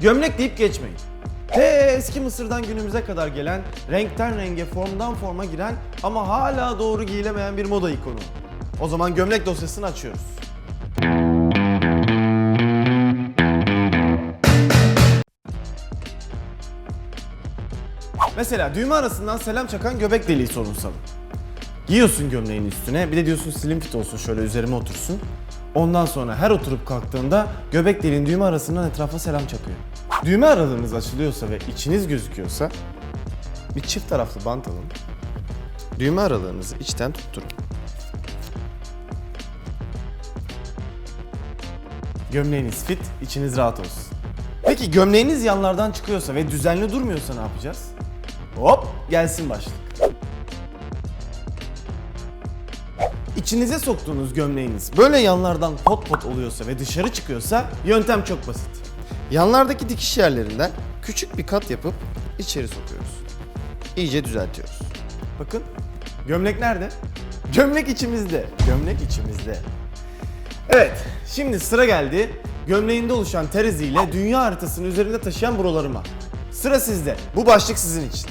Gömlek deyip geçmeyin. Te eski Mısır'dan günümüze kadar gelen, renkten renge, formdan forma giren ama hala doğru giyilemeyen bir moda ikonu. O zaman gömlek dosyasını açıyoruz. Mesela düğme arasından selam çakan göbek deliği sorunsalı. Giyiyorsun gömleğin üstüne, bir de diyorsun slim fit olsun şöyle üzerime otursun. Ondan sonra her oturup kalktığında göbek deliğin düğme arasından etrafa selam çakıyor. Düğme aralığınız açılıyorsa ve içiniz gözüküyorsa bir çift taraflı bant alın. Düğme aralığınızı içten tutturun. Gömleğiniz fit, içiniz rahat olsun. Peki gömleğiniz yanlardan çıkıyorsa ve düzenli durmuyorsa ne yapacağız? Hop gelsin başlık. İçinize soktuğunuz gömleğiniz böyle yanlardan pot pot oluyorsa ve dışarı çıkıyorsa yöntem çok basit. Yanlardaki dikiş yerlerinden küçük bir kat yapıp içeri sokuyoruz. İyice düzeltiyoruz. Bakın gömlek nerede? Gömlek içimizde. Gömlek içimizde. Evet, şimdi sıra geldi. Gömleğinde oluşan terizi ile dünya haritasını üzerinde taşıyan brolarıma. Sıra sizde. Bu başlık sizin için.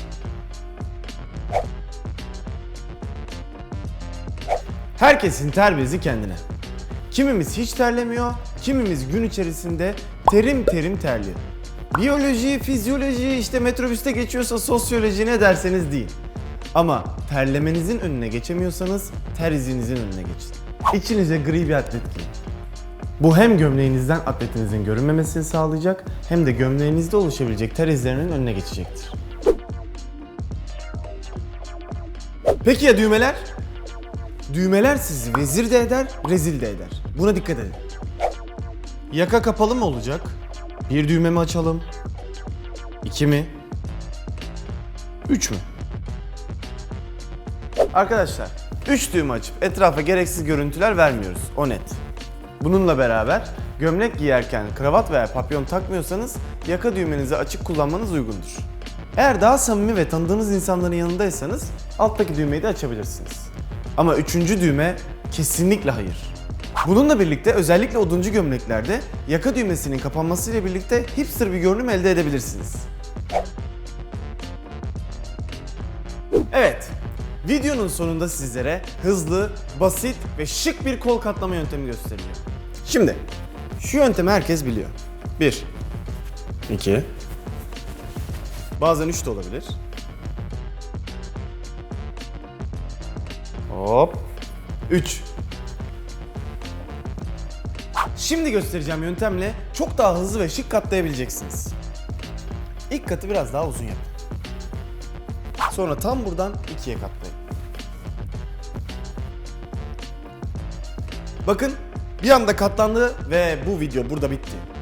Herkesin ter bezi kendine. Kimimiz hiç terlemiyor, kimimiz gün içerisinde terim terim terliyor. Biyoloji, fizyoloji, işte metrobüste geçiyorsa sosyoloji ne derseniz deyin. Ama terlemenizin önüne geçemiyorsanız ter izinizin önüne geçin. İçinize gri bir atlet giyin. Bu hem gömleğinizden atletinizin görünmemesini sağlayacak hem de gömleğinizde oluşabilecek ter izlerinin önüne geçecektir. Peki ya düğmeler? Düğmeler sizi vezir de eder, rezil de eder. Buna dikkat edin. Yaka kapalı mı olacak? Bir düğme mi açalım? İki mi? Üç mü? Arkadaşlar, üç düğme açıp etrafa gereksiz görüntüler vermiyoruz. O net. Bununla beraber gömlek giyerken kravat veya papyon takmıyorsanız yaka düğmenizi açık kullanmanız uygundur. Eğer daha samimi ve tanıdığınız insanların yanındaysanız alttaki düğmeyi de açabilirsiniz. Ama üçüncü düğme kesinlikle hayır. Bununla birlikte özellikle oduncu gömleklerde yaka düğmesinin kapanmasıyla birlikte hipster bir görünüm elde edebilirsiniz. Evet, videonun sonunda sizlere hızlı, basit ve şık bir kol katlama yöntemi göstereceğim. Şimdi, şu yöntemi herkes biliyor. 1 2 Bazen 3 de olabilir. Hop. 3. Şimdi göstereceğim yöntemle çok daha hızlı ve şık katlayabileceksiniz. İlk katı biraz daha uzun yapın. Sonra tam buradan ikiye katlayın. Bakın bir anda katlandı ve bu video burada bitti.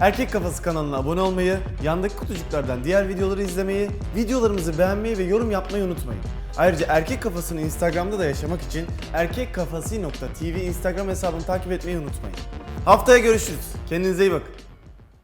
Erkek Kafası kanalına abone olmayı, yandaki kutucuklardan diğer videoları izlemeyi, videolarımızı beğenmeyi ve yorum yapmayı unutmayın. Ayrıca Erkek Kafası'nı Instagram'da da yaşamak için erkekkafası.tv Instagram hesabını takip etmeyi unutmayın. Haftaya görüşürüz. Kendinize iyi bakın.